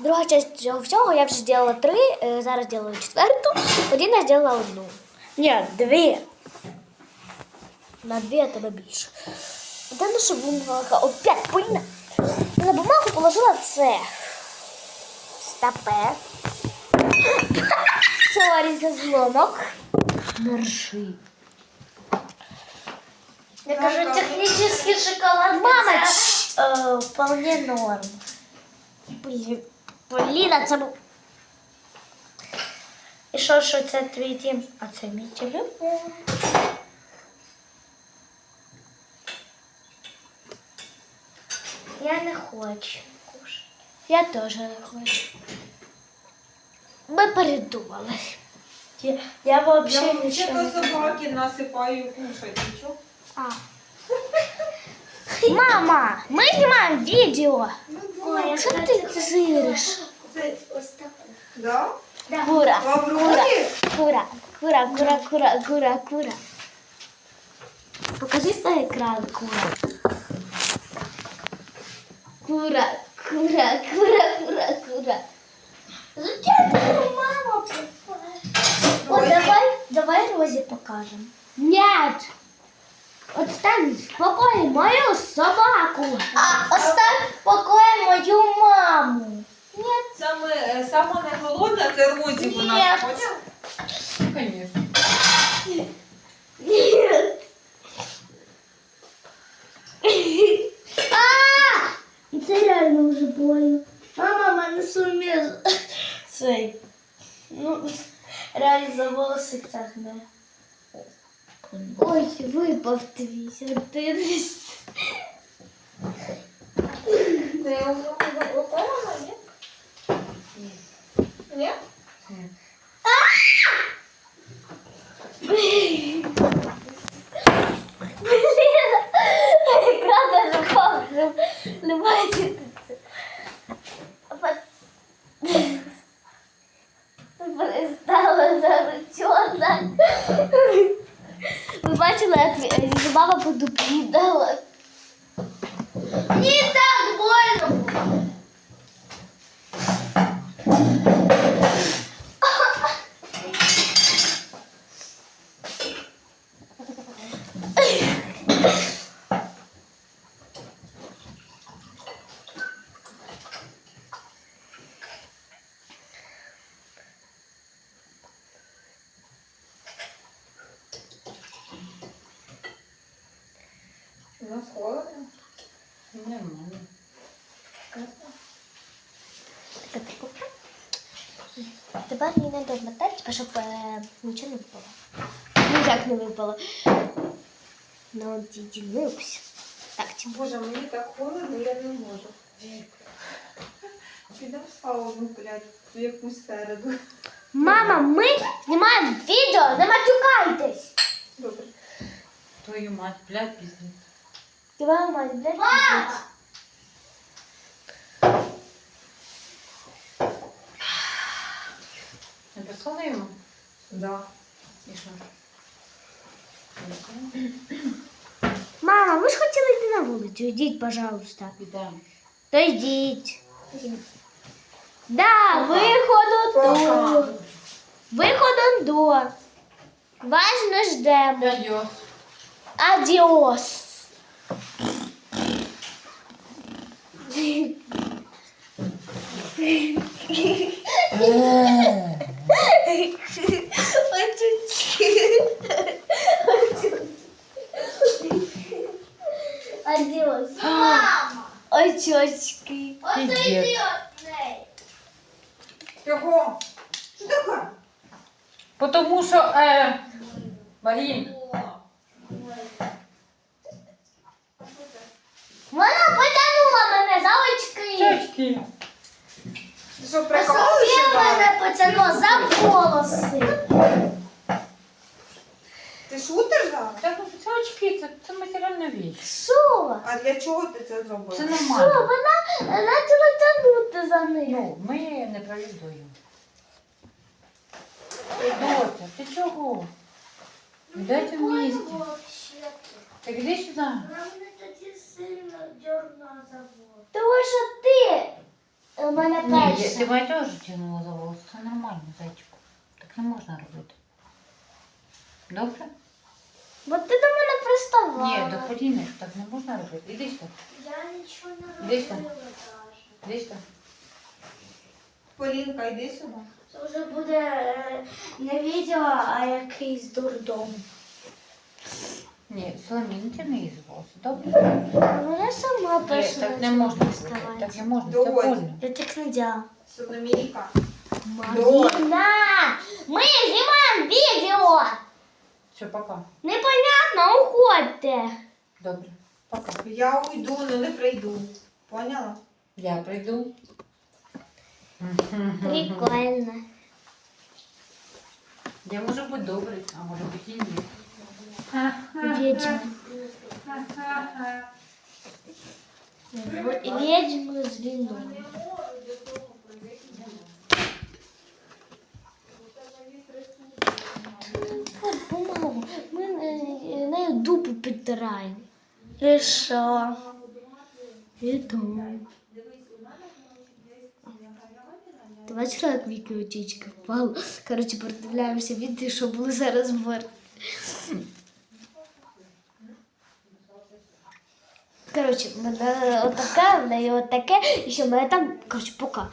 Друга частина цього всього я вже зробила три, е, зараз зроблю четверту. Один я зробила одну. Ні, дві. На дві а тебе більше. Де наша бумага? Опять пильна. На бумагу положила це. Стапе. Сорі за зломок. Держи. Я кажу, технический шоколад. Мама, це, чш. е, вполне норм. Блін, Поліна, це був. І що, що це твій дім? А це мій телефон. Я не хочу кушати. Я теж не хочу. Ми передумали. Я, я вообще Я нічого вообще-то не знаю. собаки насыпаю кушать. Ничего? А. Мама, ми знімаємо відео. Ой, я Що хочу ти зириш? Ось так. Да? Кура, Лавровые? кура, кура, кура, кура, кура, кура. Покажи на екран, кура. Кура, кура, кура, кура, кура. Зачем ти мама О, Розі? давай, давай Розі покажемо. Нет! Отстань в покое мою собаку. А оставь в покої мою маму. Саме, е, сама не голодна, це Розі у Ні. нас. Поняв? Ну, Конечно. Нет. А! Це реально вже больно. Мама мене суміє. Цей. Ну, реально за волоси тягне. Ой, випав твій один. Це я вже заблокована, ні? Ні? Екран даже пахнув. Не бачите Ви бачили, як ві- мама по дупі дала? Мені так больно. було. У нас холодно. Нормально. Тепер її треба обмотати, щоб е, нічого не випало. Ну як не випало? Ну, от дідінився. Так, тим Боже, мені так холодно, я не можу. Підемо в сауну, блядь, в якусь середу. Мама, ми знімаємо відео, не матюкайтесь. Добре. Твою мать, блядь, пиздец. Твоя мать, блядь, Мама! Написала йому? Да. І що? Мама, ви ж хотіли йти на вулицю. Йдіть, пожалуйста. Підемо. То йдіть. Да, виходу до. Виходу до. Вас не ждемо. Адьос. Адіос. Адіос. Мама! Очочки. Отойди від неї. Чого? Що таке? Потому що, е, Марін, Вона потягнула мене за Ти що, Софія прикалуєшся? мене потягнула за волоси. Ти шутиш зараз? Це, це очки, це, це матеріальна річ. Що? А для чого ти це зробила? Це Що? нормально. Вона почала тягнути за ним. Ну, ми не провідуємо. Доця, ти чого? Дайте місце. Так іди сюди. Вона мене тоді сильно дернула за волоси. Що У мене Ні, я- перша. ти мене теж тягнула за волос. Це нормально, зайчику. Так не можна робити. Добре? Бо ти до мене приставала. Ні, до Поліни ж так не можна робити. Іди сюди. Я нічого не Іди сюди. робила. Іди сюди. Полінка, йди сюди. Це вже буде е, не відео, а якийсь дурдом. Ні, Соломі, не її. Добре? Вона сама Ні, перша так не можна робити. Так не можна, це Доводь. больно. Я так не делала. Соломійка. Марина, ми знімаємо відео. Все, пока. Непонятно, уходьте. Добре. Пока. Я уйду, але не прийду. Поняла? Я прийду. Прикольно. Я можу бути добрий, а може бути і ні. Ведьма. Ведьмы з вином. От бумагу. Ми е, нею дупу підтираємо. Хорошо. Іду. Ти бачила, як Віки очічка впала? Коротше, продивляємося відео, що були зараз збори. Коротше, в мене отаке, в неї отаке, і що в мене там, коротше, пока.